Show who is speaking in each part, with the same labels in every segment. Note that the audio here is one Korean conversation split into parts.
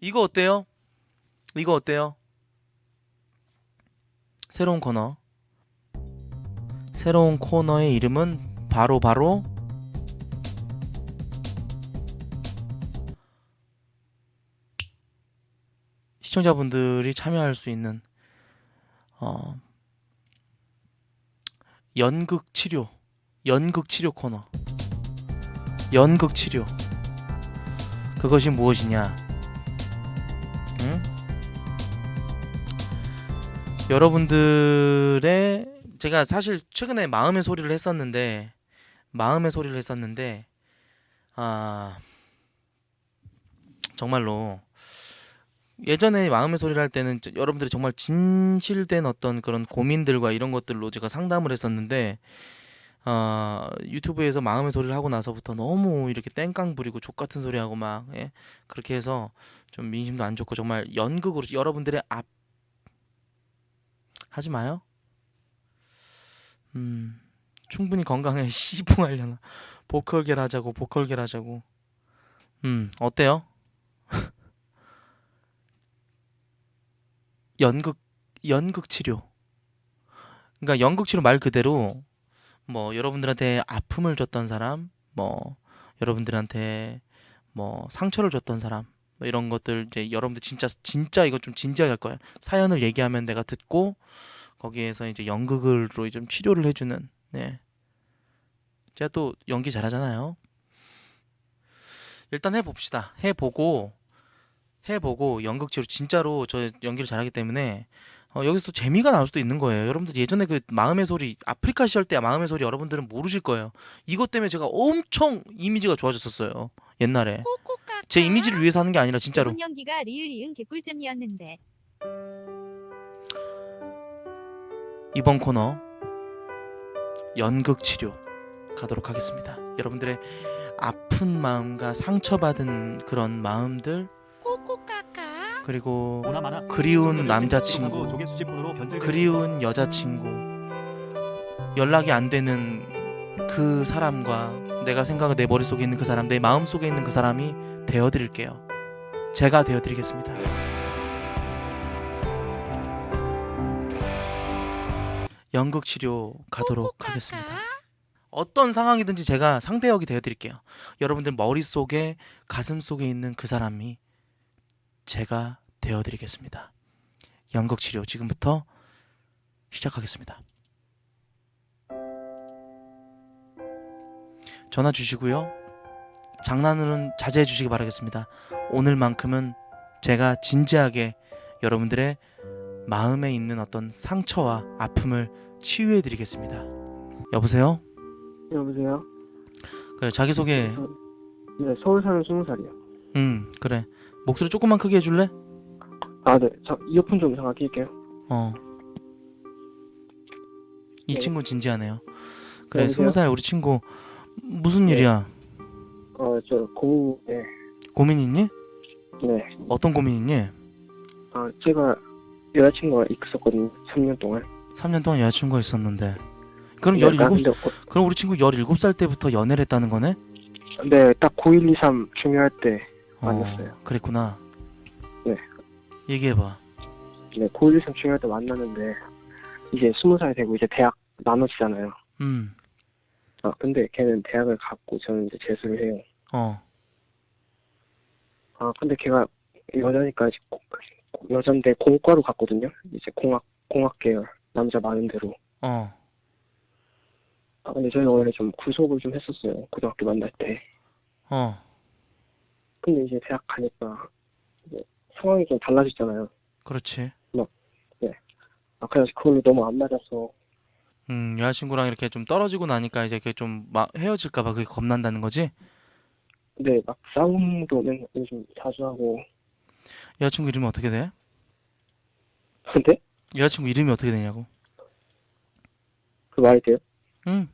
Speaker 1: 이거 어때요? 이거 어때요? 새로운 코너. 새로운 코너의 이름은 바로 바로 시청자분들이 참여할 수 있는 어 연극 치료 연극 치료 코너 연극 치료 그것이 무엇이냐 여러분들의 제가 사실 최근에 마음의 소리를 했었는데 마음의 소리를 했었는데 아 정말로 예전에 마음의 소리를 할 때는 저- 여러분들이 정말 진실된 어떤 그런 고민들과 이런 것들로 제가 상담을 했었는데 어, 유튜브에서 마음의 소리를 하고 나서부터 너무 이렇게 땡깡 부리고 족 같은 소리 하고 막 예? 그렇게 해서 좀 민심도 안 좋고 정말 연극으로 여러분들의 앞 하지 마요. 음 충분히 건강에 시봉하려나 보컬겔 하자고 보컬겔 하자고 음 어때요? 연극 연극 치료 그러니까 연극 치료 말 그대로 뭐 여러분들한테 아픔을 줬던 사람 뭐 여러분들한테 뭐 상처를 줬던 사람 뭐 이런 것들 이제 여러분들 진짜 진짜 이거 좀 진지하게 할 거예요 사연을 얘기하면 내가 듣고 거기에서 이제 연극으로 좀 치료를 해주는 네 제가 또 연기 잘하잖아요 일단 해봅시다 해보고 해보고 연극 치료 진짜로 저 연기를 잘하기 때문에 어, 여기서 또 재미가 나올 수도 있는 거예요. 여러분들 예전에 그 마음의 소리 아프리카 시절 때 마음의 소리 여러분들은 모르실 거예요. 이것 때문에 제가 엄청 이미지가 좋아졌었어요. 옛날에 제 이미지를 위해서 하는 게 아니라 진짜로.
Speaker 2: 이번 연기가 리을 이응 개꿀잼이었는데.
Speaker 1: 이번 코너 연극 치료 가도록 하겠습니다. 여러분들의 아픈 마음과 상처받은 그런 마음들 그리고
Speaker 3: 보나마나
Speaker 1: 그리운 남자친구, 그리운 여자친구 연락이 안 되는 그 사람과 내가 생각한 내 머릿속에 있는 그 사람 내 마음속에 있는 그 사람이 되어 드릴게요. 제가 되어 드리겠습니다. 연극 치료 가도록 하겠습니다. 어떤 상황이든지 제가 상대역이 되어 드릴게요. 여러분들 머릿속에 가슴 속에 있는 그 사람이 제가 되어 드리겠습니다. 연극 치료 지금부터 시작하겠습니다. 전화 주시고요. 장난으로는 자제해 주시기 바라겠습니다. 오늘만큼은 제가 진지하게 여러분들의 마음에 있는 어떤 상처와 아픔을 치유해 드리겠습니다. 여보세요?
Speaker 4: 여보세요?
Speaker 1: 그래 자기 소개.
Speaker 4: 네, 서울 사는 스무 살이요.
Speaker 1: 음 그래 목소리 조금만 크게 해줄래?
Speaker 4: 아, 네. 저 이어폰 좀 잠깐 낄게요.
Speaker 1: 어. 이
Speaker 4: 네.
Speaker 1: 친구 진지하네요. 그래
Speaker 4: 여보세요?
Speaker 1: 스무 살 우리 친구 무슨
Speaker 4: 네.
Speaker 1: 일이야?
Speaker 4: 어, 저 고민, 네,
Speaker 1: 고민 있니?
Speaker 4: 네.
Speaker 1: 어떤 고민 있니?
Speaker 4: 아, 제가 여자친구가 있었거든요. 3년 동안.
Speaker 1: 3년 동안 여자친구가 있었는데 그럼
Speaker 4: 네,
Speaker 1: 17
Speaker 4: 근데, 어,
Speaker 1: 그럼 우리 친구 17살 때부터 연애를 했다는 거네?
Speaker 4: 네, 딱 9일 2, 3 중요할 때
Speaker 1: 어,
Speaker 4: 만났어요.
Speaker 1: 그랬구나.
Speaker 4: 네.
Speaker 1: 얘기해 봐.
Speaker 4: 네, 9일 2, 3 중요할 때 만났는데 이제 20살 되고 이제 대학 나눠지잖아요.
Speaker 1: 음.
Speaker 4: 아, 근데 걔는 대학을 갔고 저는 이제 재수를 해요.
Speaker 1: 어.
Speaker 4: 아, 근데 걔가 여자니까 이제 고- 여잔데 공과로 갔거든요. 이제 공학 공학 계열 남자 많은 대로.
Speaker 1: 어.
Speaker 4: 아, 근데 저희가 원래 좀 구속을 좀 했었어요. 고등학교 만날 때.
Speaker 1: 어.
Speaker 4: 근데 이제 대학 가니까 이제 상황이 좀 달라졌잖아요.
Speaker 1: 그렇지.
Speaker 4: 아, 그래서 그걸로 너무 안 맞아서
Speaker 1: 음, 여자친구랑 이렇게 좀 떨어지고 나니까 이제 그게 좀 막 헤어질까 봐 그게 겁난다는 거지?
Speaker 4: 근데 막 싸움도 맨 요즘 자주 하고
Speaker 1: 여자친구 이름이 어떻게 돼?
Speaker 4: 근데
Speaker 1: 여자친구 이름이 어떻게 되냐고.
Speaker 4: 그 말이 돼요?
Speaker 1: 응.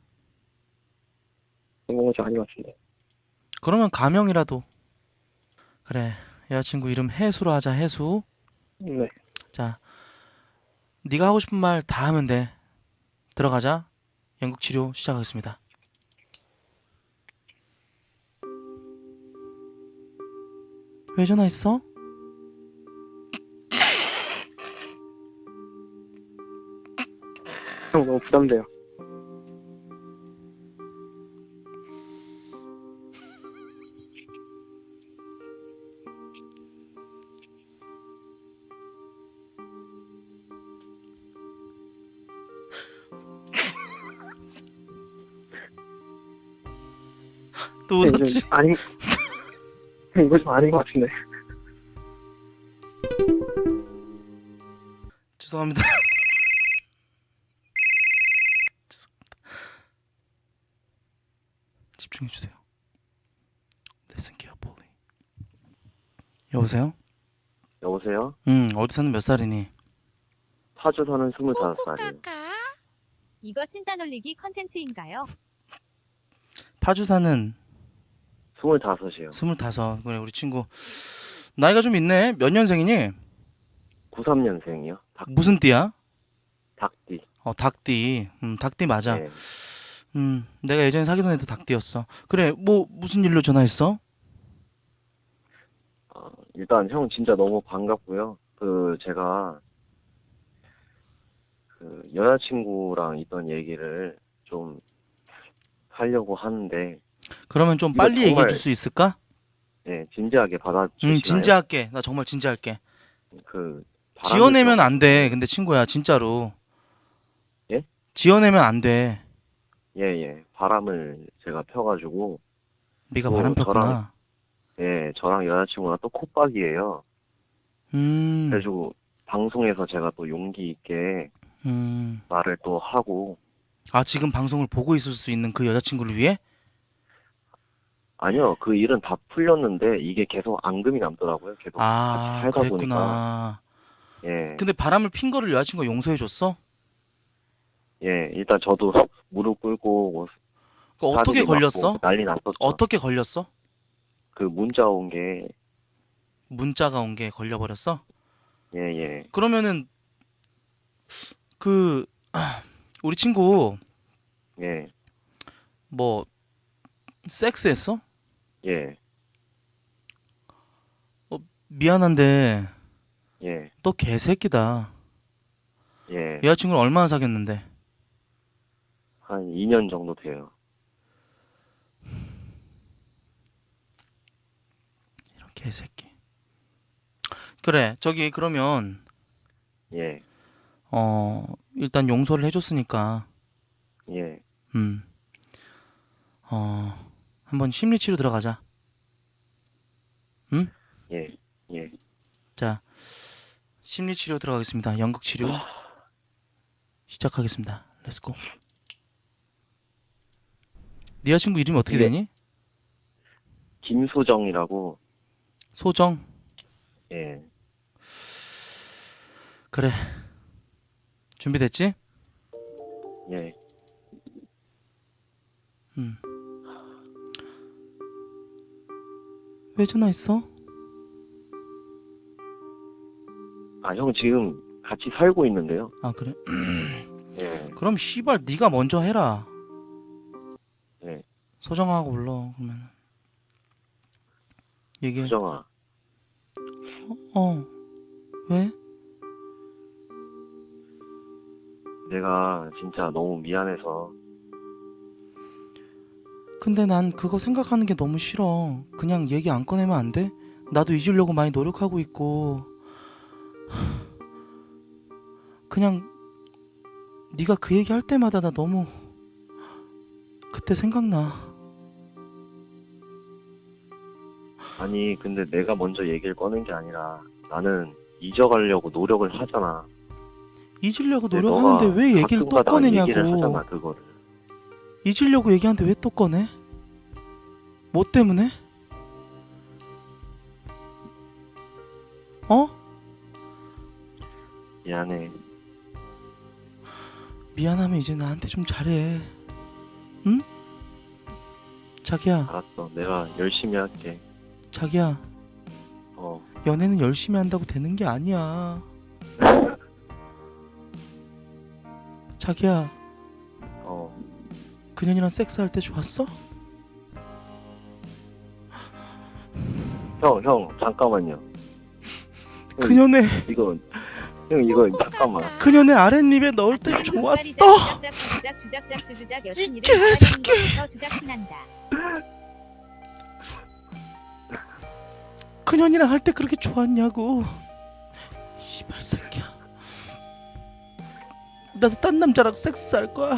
Speaker 4: 뭔가 좀 아닌 것 같은데.
Speaker 1: 그러면 가명이라도. 그래. 여자친구 이름 해수로 하자. 해수.
Speaker 4: 네.
Speaker 1: 자. 네가 하고 싶은 말 다 하면 돼. 들어가자 연극 치료 시작하겠습니다. 왜 전화했어?
Speaker 4: 너무 부담돼요.
Speaker 1: 또
Speaker 4: 이거
Speaker 1: 웃었지?
Speaker 4: 좀 아닌 이거 좀 아닌 것 같은데.
Speaker 1: 죄송합니다. 죄송합니다. 집중해 주세요. Listen carefully. 여보세요?
Speaker 5: 여보세요?
Speaker 1: 응, 어디 사는 몇 살이니?
Speaker 5: 파주 사는 25살이에요.
Speaker 2: 이거 찐따 놀리기 컨텐츠인가요?
Speaker 1: 파주 사는
Speaker 5: 25이요.
Speaker 1: 스물다섯. 그래, 우리 친구. 나이가 좀 있네. 몇 년생이니?
Speaker 5: 93년생이요. 닭,
Speaker 1: 무슨 띠야?
Speaker 5: 닭띠.
Speaker 1: 어, 닭띠. 음, 닭띠 맞아.
Speaker 5: 네.
Speaker 1: 음, 내가 예전에 사귀던 애도 닭띠였어. 그래, 뭐, 무슨 일로 전화했어?
Speaker 5: 어, 일단 형 진짜 너무 반갑고요. 그 제가 그 여자친구랑 있던 얘기를 좀 하려고 하는데
Speaker 1: 그러면 좀
Speaker 5: 이거
Speaker 1: 빨리 얘기해
Speaker 5: 정말
Speaker 1: 줄수 있을까?
Speaker 5: 네, 진지하게 받아주시나요?
Speaker 1: 응, 진지할게. 나 정말 진지할게.
Speaker 5: 그 바람을
Speaker 1: 지어내면
Speaker 5: 좀-
Speaker 1: 안 돼. 근데 친구야, 진짜로.
Speaker 5: 예?
Speaker 1: 지어내면 안 돼.
Speaker 5: 예, 예. 바람을 제가 펴가지고
Speaker 1: 네가
Speaker 5: 뭐,
Speaker 1: 바람 폈구나.
Speaker 5: 예, 저랑 여자친구가 또 콧박이에요.
Speaker 1: 음,
Speaker 5: 그래가지고 방송에서 제가 또 용기 있게
Speaker 1: 음.
Speaker 5: 말을 또 하고
Speaker 1: 아, 지금 방송을 보고 있을 수 있는 그 여자친구를 위해?
Speaker 5: 아니요, 그 일은 다 풀렸는데 이게 계속 앙금이 남더라고요. 계속
Speaker 1: 아,
Speaker 5: 같이 살다 보니까.
Speaker 1: 그랬구나.
Speaker 5: 예,
Speaker 1: 근데 바람을 핀 거를 여자친구가 용서해 줬어?
Speaker 5: 예, 일단 저도 무릎 꿇고 뭐
Speaker 1: 그 어떻게 걸렸어?
Speaker 5: 난리 났었죠.
Speaker 1: 어떻게 걸렸어?
Speaker 5: 그 문자 온 게,
Speaker 1: 문자가 온 게 걸려버렸어?
Speaker 5: 예, 예,
Speaker 1: 그러면은 그 아, 우리 친구
Speaker 5: 예,
Speaker 1: 뭐 섹스했어?
Speaker 5: 예,
Speaker 1: 미안한데
Speaker 5: 예,
Speaker 1: 너 개새끼다.
Speaker 5: 예,
Speaker 1: 여자친구를 얼마나 사귀었는데?
Speaker 5: 한 2년 정도 돼요.
Speaker 1: 이런 개새끼. 그래 저기 그러면
Speaker 5: 예,
Speaker 1: 어 일단 용서를 해줬으니까
Speaker 5: 예,
Speaker 1: 음. 어 한번 심리치료 들어가자.
Speaker 5: 예, 예.
Speaker 1: 자 심리치료 들어가겠습니다. 연극치료 시작하겠습니다. 렛츠고. 네 여자친구 이름이 어떻게
Speaker 5: 예.
Speaker 1: 되니?
Speaker 5: 김소정이라고,
Speaker 1: 소정.
Speaker 5: 예,
Speaker 1: 그래. 준비됐지?
Speaker 5: 예,
Speaker 1: 음. 왜 전화했어?
Speaker 5: 아, 형 지금 같이 살고 있는데요.
Speaker 1: 아 그래?
Speaker 5: 예,
Speaker 1: 그럼 씨발 네가 먼저 해라.
Speaker 5: 네.
Speaker 1: 소정하고 불러 그러면. 얘기해.
Speaker 5: 소정아,
Speaker 1: 어. 왜?
Speaker 5: 내가 진짜 너무 미안해서,
Speaker 1: 근데 난 그거 생각하는 게 너무 싫어. 그냥 얘기 안 꺼내면 안 돼? 나도 잊으려고 많이 노력하고 있고. 그냥 네가 그 얘기 할 때마다 나 너무 그때 생각나.
Speaker 5: 아니, 근데 내가 먼저 얘기를 꺼낸 게 아니라 나는 잊어가려고 노력을 하잖아.
Speaker 1: 잊으려고
Speaker 5: 근데
Speaker 1: 노력하는데 왜 얘기를 또
Speaker 5: 가끔가다
Speaker 1: 꺼내냐고.
Speaker 5: 얘기를 하잖아, 그거를.
Speaker 1: 잊으려고 얘기하는데 왜 또 꺼내? 뭐 때문에? 어?
Speaker 5: 미안해.
Speaker 1: 미안하면 이제 나한테 좀 잘해. 응? 자기야,
Speaker 5: 알았어. 내가 열심히 할게.
Speaker 1: 자기야.
Speaker 5: 어,
Speaker 1: 연애는 열심히 한다고 되는 게 아니야. 자기야,
Speaker 5: 어.
Speaker 1: 그년이랑 섹스할 때 좋았어?
Speaker 5: 형, 형, 잠깐만요. 응.
Speaker 1: 그년의
Speaker 5: 이거
Speaker 3: 형 이거 잠깐만.
Speaker 1: 그녀의 아랫입에 넣을 때 좋았어. 개새끼. 그년이랑 할 때 그렇게 좋았냐고. 씨발 새끼야. 나도 딴 남자랑 섹스할 거야.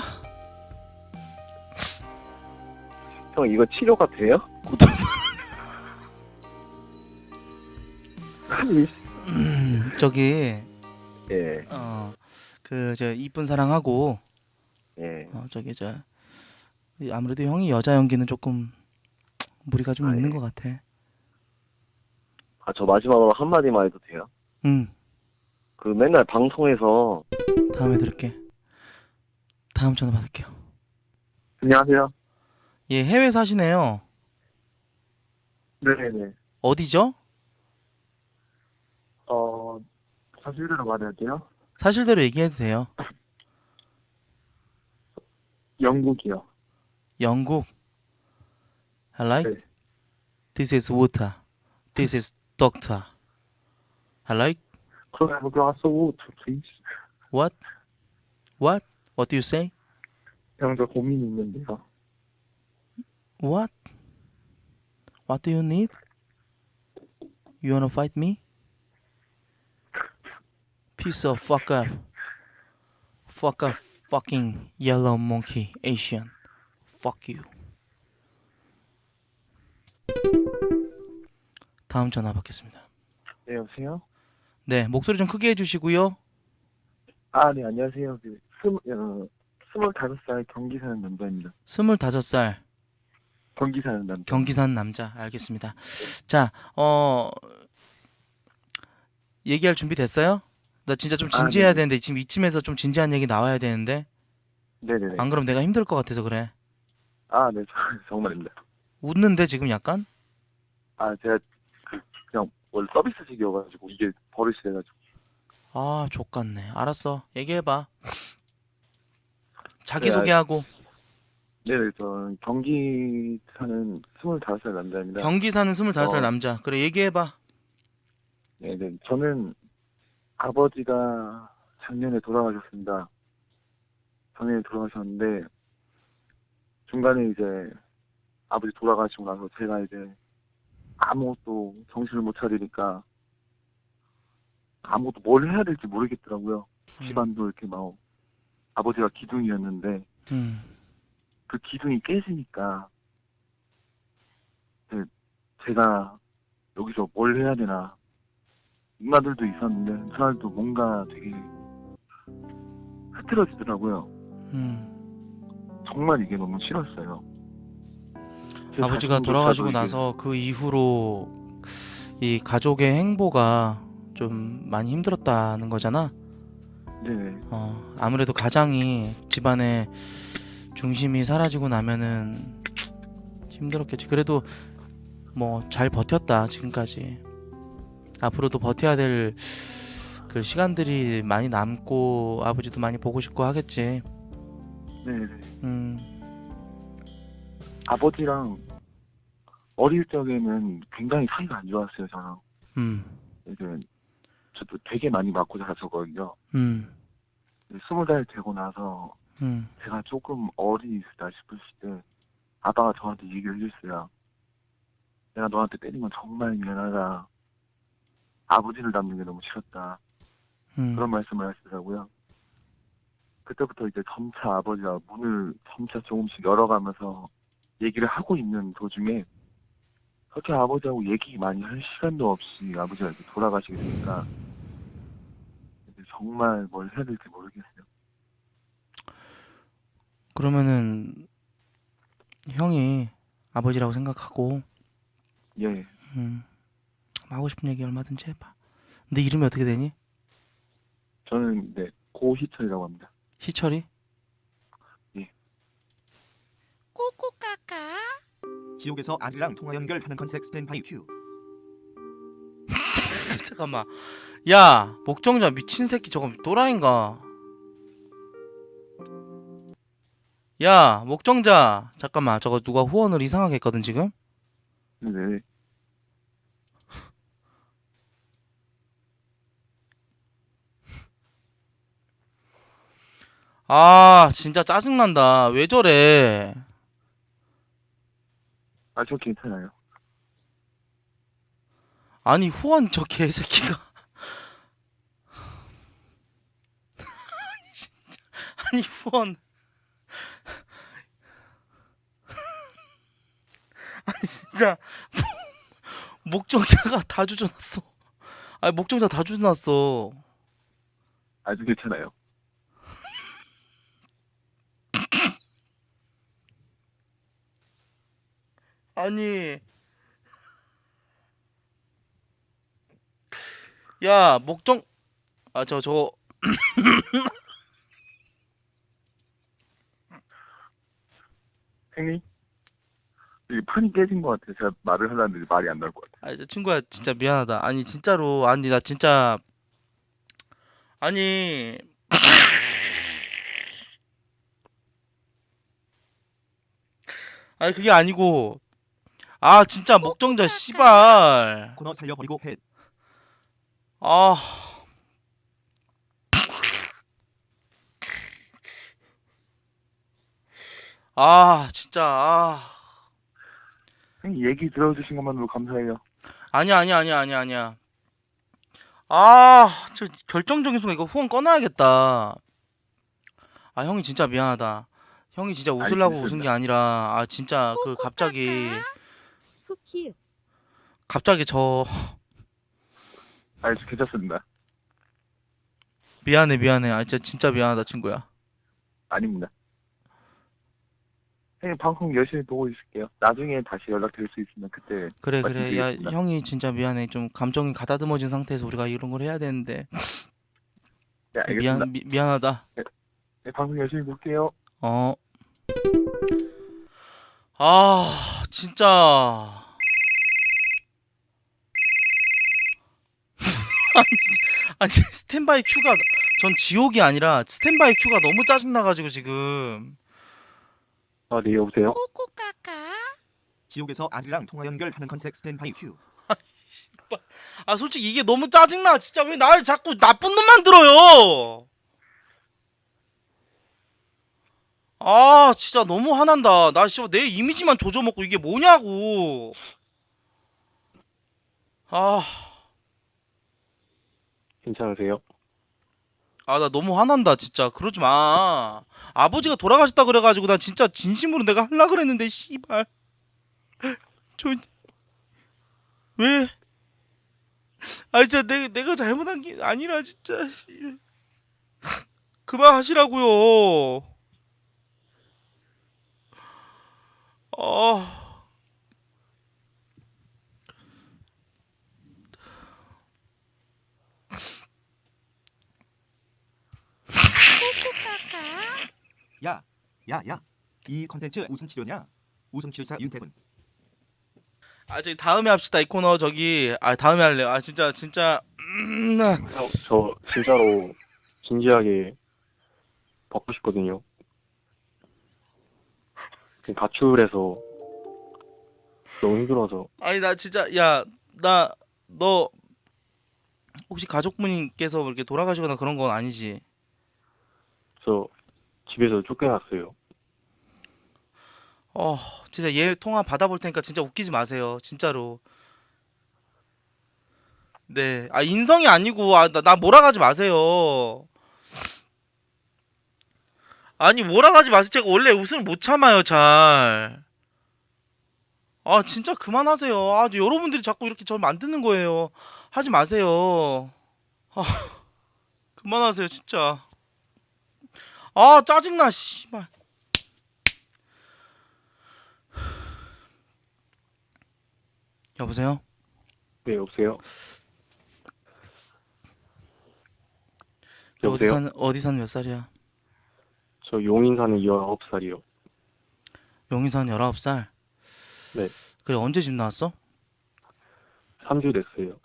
Speaker 3: 형 이거 치료가 돼요?
Speaker 1: 고통. 음, 저기
Speaker 3: 예,
Speaker 1: 어그 저 이쁜 사랑하고
Speaker 3: 예.
Speaker 1: 어 저기 저 아무래도 형이 여자 연기는 조금 무리가 좀
Speaker 3: 아,
Speaker 1: 있는
Speaker 3: 예.
Speaker 1: 것 같아.
Speaker 3: 아 저 마지막으로 한 마디만 해도 돼요?
Speaker 1: 응.
Speaker 3: 그 맨날 방송에서
Speaker 1: 다음에 들을게. 다음 전화 받을게요.
Speaker 3: 안녕하세요.
Speaker 1: 예, 해외 사시네요.
Speaker 3: 네네.
Speaker 1: 어디죠?
Speaker 3: 어 사실대로 말해야 돼요?
Speaker 1: 사실대로 얘기해도 돼요.
Speaker 3: 영국이요.
Speaker 1: 영국. I like.
Speaker 3: 네.
Speaker 1: This is water. This is doctor. I like.
Speaker 3: Could I have a glass of water, please?
Speaker 1: What? What? What do you say?
Speaker 3: 형, 저 고민이 있는데요.
Speaker 1: What? What do you need? You wanna fight me? Piece of fuck up. Fuck up fucking yellow monkey Asian. Fuck you. 다음 전화 받겠습니다.
Speaker 3: 네, 여보세요?
Speaker 1: 네, 목소리 좀 크게 해주시고요.
Speaker 3: 아, 네, 안녕하세요. 그, 스물, 어, 스물다섯 살 경기 사는 남자입니다.
Speaker 1: 스물다섯 살
Speaker 3: 경기 사는 남자.
Speaker 1: 경기 사는 남자 알겠습니다. 자, 어 얘기할 준비 됐어요? 나 진짜 좀
Speaker 3: 아,
Speaker 1: 진지해야
Speaker 3: 네네.
Speaker 1: 되는데 지금 이쯤에서 좀 진지한 얘기 나와야 되는데
Speaker 3: 네네네.
Speaker 1: 안 그럼 내가 힘들 것 같아서 그래.
Speaker 3: 아, 네, 저, 정말입니다.
Speaker 1: 웃는데 지금 약간
Speaker 3: 아, 제가, 그, 그냥, 원래 서비스직이어가지고, 이게 버릇이 돼가지고.
Speaker 1: 아 족같네. 알았어, 얘기해봐. 자기
Speaker 3: 네,
Speaker 1: 소개하고
Speaker 3: 네네, 저, 경기 사는 스물다섯 살 남자입니다.
Speaker 1: 경기 사는 스물다섯 살
Speaker 3: 어.
Speaker 1: 남자. 그래 얘기해봐.
Speaker 3: 네네, 저는 아버지가 작년에 돌아가셨습니다. 작년에 돌아가셨는데, 중간에 이제 아버지 돌아가시고 나서 제가 이제 아무것도 정신을 못 차리니까 아무것도 뭘 해야 될지 모르겠더라고요. 집안도 이렇게 막 아버지가 기둥이었는데
Speaker 1: 음,
Speaker 3: 그 기둥이 깨지니까 제가 여기서 뭘 해야 되나 누나들도 있었는데 누나들도 뭔가 되게 흐트러지더라고요.
Speaker 1: 음.
Speaker 3: 정말 이게 너무 싫었어요. 제
Speaker 1: 아버지가 돌아가시고 나서 그 이후로 이 가족의 행보가 좀 많이 힘들었다는 거잖아.
Speaker 3: 네네
Speaker 1: 어, 아무래도 가장이 집안의 중심이 사라지고 나면은 힘들었겠지. 그래도 뭐 잘 버텼다 지금까지. 앞으로도 버텨야 될 그 시간들이 많이 남고 아버지도 많이 보고 싶고 하겠지.
Speaker 3: 네네
Speaker 1: 음,
Speaker 3: 아버지랑 어릴 적에는 굉장히 사이가 안 좋았어요 저랑
Speaker 1: 음,
Speaker 3: 이제 저도 되게 많이 맞고 자랐었거든요.
Speaker 1: 음,
Speaker 3: 스무 살 되고 나서
Speaker 1: 음,
Speaker 3: 제가 조금 어리다 싶으실 때 아빠가 저한테 얘기를 해줬어요. 내가 너한테 때린 건 정말 미안하다. 아버지를 닮는 게 너무 싫었다.
Speaker 1: 음.
Speaker 3: 그런 말씀을 하시더라고요. 그때부터 이제 점차 아버지가 문을 점차 조금씩 열어가면서 얘기를 하고 있는 도중에 그렇게 아버지하고 얘기 많이 할 시간도 없이 아버지가 이렇게 돌아가시게 되니까 이제 정말 뭘 해야 될지 모르겠어요.
Speaker 1: 그러면은 형이 아버지라고 생각하고
Speaker 3: 예.
Speaker 1: 음, 하고 싶은 얘기 얼마든지 해봐. 근데 이름이 어떻게 되니?
Speaker 3: 저는 네 고희철이라고 합니다.
Speaker 1: 희철이?
Speaker 6: 지옥에서 아들랑 통화 연결하는 컨셉 스탠바이 큐.
Speaker 1: 잠깐만. 야, 목정자 미친 새끼 저거 또라이인가? 야, 목정자. 잠깐만. 저거 누가 후원을 이상하게 했거든 지금?
Speaker 3: 네.
Speaker 1: 아 진짜 짜증난다 왜 저래
Speaker 3: 아, 저 괜찮아요.
Speaker 1: 아니 후원 저 개새끼가 아니, 진짜. 아니 후원 아니 진짜 목정자가 다 주저놨어 아니 목정자 다 주저놨어
Speaker 3: 아주 괜찮아요.
Speaker 1: 아니 야 목정 아저 저
Speaker 3: 형님? 이 판이 깨진 것 같아요. 제가 말을 하려는데 말이 안 나올 것 같아요.
Speaker 1: 아니 저 친구야 진짜 미안하다 아니 진짜로 아니 나 진짜 아니 아니 그게 아니고 아 진짜 목정자 씨발
Speaker 6: 코너 살려버리고 해.
Speaker 1: 아 아, 진짜, 아.
Speaker 3: 형님, 얘기 들어주신 것만으로 감사해요.
Speaker 1: 아니야, 아니야, 아니야, 아니야, 아니야. 아, 저 결정적인 순간 이거 후원 꺼놔야겠다. 아, 형이 진짜 미안하다. 형이 진짜 웃으려고
Speaker 3: 아니,
Speaker 1: 웃은 게 아니라, 아, 진짜 그 갑자기,
Speaker 2: 쿠키
Speaker 1: 갑자기 저,
Speaker 3: 아, 저 괜찮습니다.
Speaker 1: 미안해, 미안해. 아, 진짜, 진짜 미안하다, 친구야.
Speaker 3: 아닙니다. 형님, 방송 열심히 보고 있을게요. 나중에 다시 연락드릴 수 있으면 그때
Speaker 1: 그래, 그래. 야,
Speaker 3: 말씀드리겠습니다.
Speaker 1: 형이 진짜 미안해. 좀 감정이 가다듬어진 상태에서 우리가 이런 걸 해야 되는데.
Speaker 3: 네, 알겠습니다.
Speaker 1: 미안, 미, 미안하다.
Speaker 3: 네, 방송 열심히 볼게요.
Speaker 1: 어. 아, 진짜. 아니, 아니, 스탠바이 큐가, 전 지옥이 아니라 스탠바이 큐가 너무 짜증나가지고 지금.
Speaker 4: 아, 네, 여보세요?
Speaker 6: 지옥에서 아들랑 통화 연결하는 컨셉 스탠바이 큐.
Speaker 1: 아, 솔직히 이게 너무 짜증나. 진짜 왜 나를 자꾸 나쁜 놈만 들어요? 아, 진짜 너무 화난다. 나 씨발 내 이미지만 조져먹고 이게 뭐냐고. 아.
Speaker 4: 괜찮으세요?
Speaker 1: 아 나 너무 화난다 진짜. 그러지 마. 아버지가 돌아가셨다 그래가지고 나 진짜 진심으로 내가 할라 그랬는데 씨발. 저 왜? 아 진짜 내, 내가 잘못한 게 아니라 진짜 씨. 그만하시라고요. 아
Speaker 6: 야, 야, 야. 이 컨텐츠 웃음 치료냐? 웃음 치료사 윤태군.
Speaker 1: 아 저기 다음에 합시다 이 코너 저기 아 다음에 할래요 아 진짜 진짜 음, 나-
Speaker 4: 형, 저 진짜로 진지하게 받고 싶거든요. 지금 가출해서 너무 힘들어서
Speaker 1: 아니 나 진짜 야 나 너 혹시 가족분께서 이렇게 돌아가시거나 그런 건 아니지
Speaker 4: 저 집에서 쫓겨났어요.
Speaker 1: 어 진짜 얘 통화 받아볼 테니까 진짜 웃기지 마세요 진짜로. 네 아 인성이 아니고 아 나 나 몰아가지 마세요. 아니 몰아가지 마세요. 제가 원래 웃음을 못 참아요 잘. 아 진짜 그만하세요. 아 여러분들이 자꾸 이렇게 저를 만드는 거예요. 하지 마세요. 아 그만하세요 진짜 아 짜증나 씨발 여보세요
Speaker 4: 네, 여보세요?
Speaker 1: 어디
Speaker 4: 여보세요?
Speaker 1: 사는 어디 사는 몇 살이야
Speaker 4: 저 용인 사는 19살이요.
Speaker 1: 용인 사는 19살
Speaker 4: 네.
Speaker 1: 그래 언제 집 나왔어
Speaker 4: 3주 됐어요.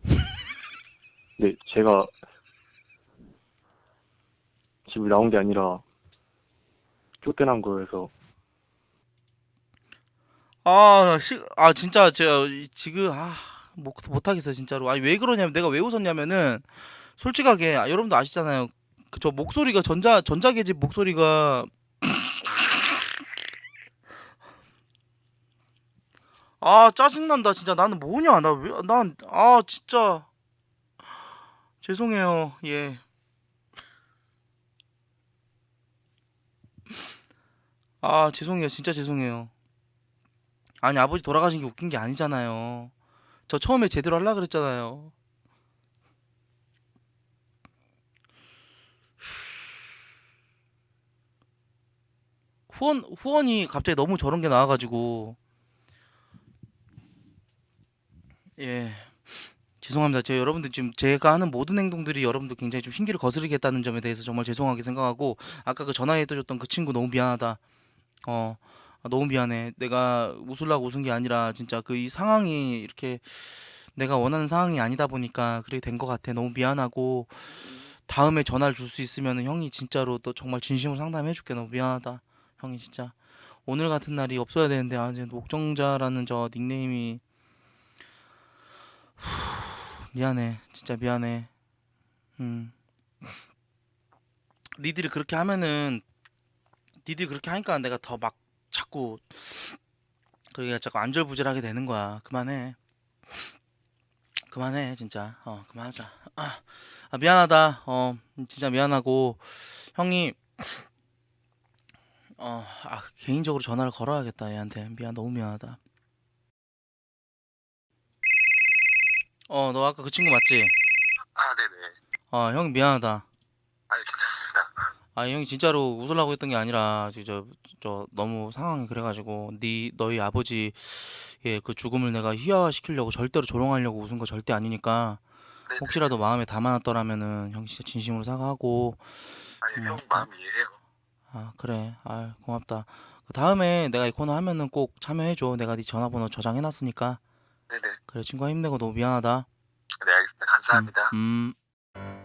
Speaker 4: 네, 제가 집을 나온 게 아니라 쫓겨난 거여서.
Speaker 1: 아, 시, 아 진짜 제가 지금 아, 못 못하겠어 진짜로. 아니 왜 그러냐면 내가 왜 웃었냐면은 솔직하게 아, 여러분도 아시잖아요. 그 저 목소리가 전자 전자계집 목소리가 아 짜증난다 진짜. 나는 뭐냐? 나 왜 난 아 진짜. 죄송해요. 예 아 죄송해요. 진짜 죄송해요. 아니 아버지 돌아가신 게 웃긴 게 아니잖아요. 저 처음에 제대로 하려 그랬잖아요. 후원 후원이 갑자기 너무 저런 게 나와가지고. 예 죄송합니다. 제 여러분들 지금 제가 하는 모든 행동들이 여러분들 굉장히 좀 신기를 거스르게 했다는 점에 대해서 정말 죄송하게 생각하고 아까 그 전화해드렸던 그 친구 너무 미안하다. 어 아, 너무 미안해. 내가 웃으려고 웃은 게 아니라 진짜 그 이 상황이 이렇게 내가 원하는 상황이 아니다 보니까 그렇게 된 것 같아. 너무 미안하고 다음에 전화를 줄 수 있으면 형이 진짜로 또 정말 진심으로 상담해줄게. 너무 미안하다. 형이 진짜 오늘 같은 날이 없어야 되는데 아 이제 목정자라는 저 닉네임이 미안해. 진짜 미안해. 음. 니들이 그렇게 하면은 니들이 그렇게 하니까 내가 더 막 자꾸 그러게 자꾸 안절부절하게 되는 거야. 그만해. 그만해 진짜. 어 그만하자. 아, 아 미안하다. 어 진짜 미안하고. 형이 어, 아, 개인적으로 전화를 걸어야겠다, 얘한테. 미안, 너무 미안하다. 어, 너 아까 그 친구 맞지?
Speaker 3: 아 네네.
Speaker 1: 어, 형 미안하다.
Speaker 3: 아 괜찮습니다.
Speaker 1: 아, 형이 진짜로 웃으려고 했던 게 아니라, 진짜, 저, 너무 상황이 그래가지고, 네, 너희 아버지의 그 죽음을 내가 희화시키려고, 절대로 조롱하려고 웃은 거 절대 아니니까,
Speaker 3: 네네.
Speaker 1: 혹시라도 마음에 담아놨더라면은, 형 진짜 진심으로 사과하고,
Speaker 3: 아니
Speaker 1: 정말.
Speaker 3: 형 마음 이해해요.
Speaker 1: 아, 그래. 아, 고맙다. 그 다음에 내가 이 코너 하면은 꼭 참여해줘. 내가 네 전화번호 저장해놨으니까.
Speaker 3: 네네.
Speaker 1: 그래 친구야 힘내고 너무 미안하다.
Speaker 3: 네 알겠습니다. 감사합니다. 음.
Speaker 1: 음.